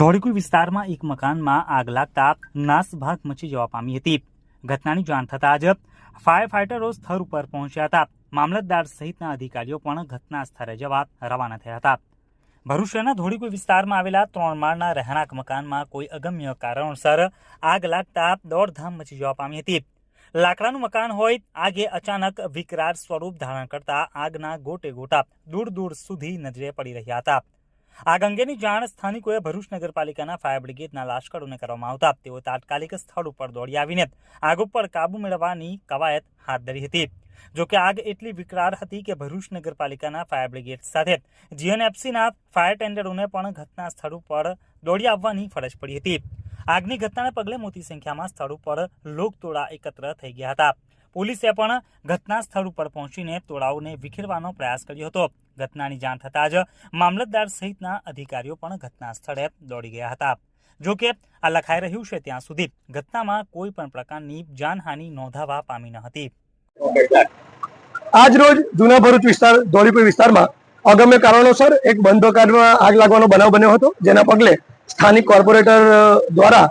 ધોળીકુઈ વિસ્તારમાં એક મકાનમાં આગ લાગતા નાસભાગ મચી જવા પામી હતી. ઘટનાની જાણ થતાં જ ફાયર ફાઇટરો સ્થળ ઉપર પહોંચ્યા હતા. મામલતદાર સહિતના અધિકારીઓ પણ ઘટના સ્થળે જવા રવાના થયા હતા. ભરૂચ શહેરના ધોળીકુઈ વિસ્તારમાં આવેલા ત્રણ માળના રહેણાંક મકાનમાં કોઈ અગમ્ય કારણોસર આગ લાગતા દોડધામ મચી જવા પામી હતી. લાકડાનું મકાન હોય, આગે અચાનક વિકરાળ સ્વરૂપ ધારણ કરતા આગના ગોટે ગોટા દૂર દૂર સુધી નજરે પડી રહ્યા હતા. આગ અંગેની જાણ સ્થાનિકોએ ભરૂચ નગરપાલિકાના ફાયર બ્રિગેડના લાશ્કરોને કરવામાં આવતા. તેઓ તાત્કાલિક સ્થળ ઉપર દોડી આવીને આગ ઉપર કાબુ મેળવવાની કવાયત હાથ ધરી હતી. જોકે આગ એટલી વિકરાળ હતી કે ભરૂચ નગરપાલિકાના ફાયર બ્રિગેડ સાથે જીએનએફસીના ફાયર ટેન્ડરોને પણ ઘટના સ્થળ ઉપર દોડી આવવાની ફરજ પડી હતી. આગની ઘટનાને પગલે મોટી સંખ્યામાં સ્થળ ઉપર લોકટોળા એકત્ર થઈ ગયા હતા. પોલીસે પણ ઘટના સ્થળ ઉપર પહોંચીને ટોળાઓને વિખેરવાનો પ્રયાસ કર્યો હતો. ઘટનાની જાણ થતાં જ મામલતદાર સહિતના અધિકારીઓ પણ ઘટના સ્થળે દોડી ગયા હતા. જો કે આ લખાઈ રહ્યું છે ત્યાં સુધી ઘટનામાં કોઈ પણ પ્રકારની જાનહાનિ નોંધાવા પામી ન હતી. આજ રોજ જૂના ભરૂચ વિસ્તાર ધોળીપુર વિસ્તારમાં અગમ્ય કારણોસર એક બંધ દુકાનમાં આગ લાગવાનો બનાવ બન્યો હતો. જેના પગલે સ્થાનિક કોર્પોરેટર દ્વારા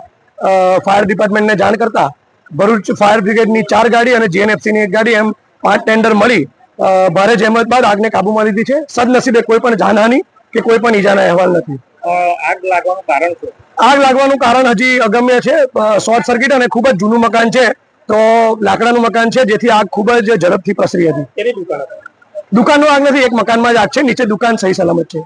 ફાયર ડિપાર્ટમેન્ટને જાણ કરતા ભરૂચ ફાયર બ્રિગેડની ચાર ગાડી અને જીએનએફસીની એક ગાડી એમ પાંચ ટેન્ડર મળી. ભારે જહેમત બાદ આગને કાબુમાં લીધી છે. સદનસીબે કોઈ પણ જાનહાની કે કોઈ પણ ઈજાના અહેવાલ નથી. આગ લાગવાનું કારણ શું? આગ લાગવાનું કારણ હજી અગમ્ય છે. શોર્ટ સર્કિટ અને ખૂબ જ જૂનું મકાન છે. તો લાકડાનું મકાન છે જેથી આગ ખૂબ જ ઝડપથી પ્રસરી હતી. દુકાન દુકાનનો આગ નથી એક મકાનમાં જ આગ છે. નીચે દુકાન સહી સલામત છે.